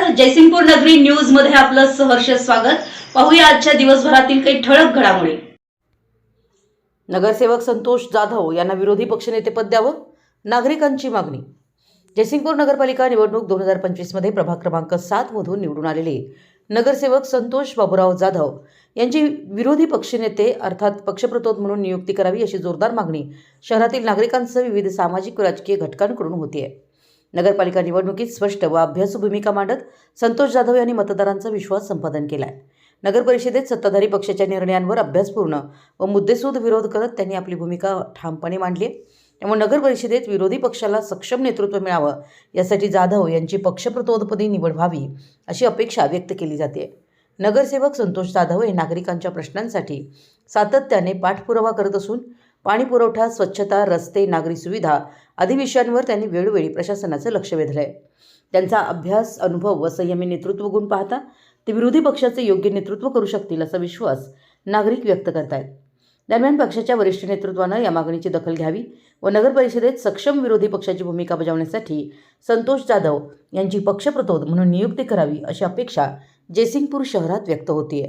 नमस्कार. जयसिंगपूर नगरी न्यूजमध्ये आपलं सहर्ष स्वागत. पाहूया आजच्या दिवसभरातील काही ठळक घडामोडी. नगरसेवक संतोष जाधव यांना विरोधी पक्षनेतेपद द्यावं? नागरिकांची मागणी. जयसिंगपूर नगरपालिका निवडणूक दोन हजार पंचवीसमध्ये प्रभाग क्रमांक सात मधून निवडून आलेले नगरसेवक संतोष बाबूराव जाधव यांची विरोधी पक्षनेते अर्थात पक्षप्रतोद म्हणून नियुक्ती करावी अशी जोरदार मागणी शहरातील नागरिकांसह विविध सामाजिक व राजकीय घटकांकडून होती आहे नगरपालिका निवडणुकीत स्पष्ट व अभ्यासू भूमिका मांडत संतोष जाधव यांनी मतदारांचा विश्वास संपादन केलाय. नगर परिषदेत सत्ताधारी पक्षाच्या निर्णयांवर अभ्यासपूर्ण व मुद्देसूद विरोध करत त्यांनी आपली भूमिका ठामपणे मांडली. त्यामुळे नगर परिषदेत विरोधी पक्षाला सक्षम नेतृत्व मिळावं यासाठी जाधव यांची पक्षप्रतोदपदी निवड व्हावी अशी अपेक्षा व्यक्त केली जाते. नगरसेवक संतोष जाधव हे नागरिकांच्या प्रश्नांसाठी सातत्याने पाठपुरावा करत असून पाणी पुरवठा स्वच्छता रस्ते नागरी सुविधा आदी विषयांवर त्यांनी वेळोवेळी प्रशासनाचं लक्ष वेधलं आहे त्यांचा अभ्यास अनुभव व संयमी नेतृत्व गुण पाहता ते विरोधी पक्षाचे योग्य नेतृत्व करू शकतील असा विश्वास नागरिक व्यक्त करतायत. दरम्यान पक्षाच्या वरिष्ठ नेतृत्वानं या मागणीची दखल घ्यावी व नगर परिषदेत सक्षम विरोधी पक्षाची भूमिका बजावण्यासाठी संतोष जाधव यांची पक्षप्रतोद म्हणून नियुक्ती करावी अशी अपेक्षा जयसिंगपूर शहरात व्यक्त होतीये.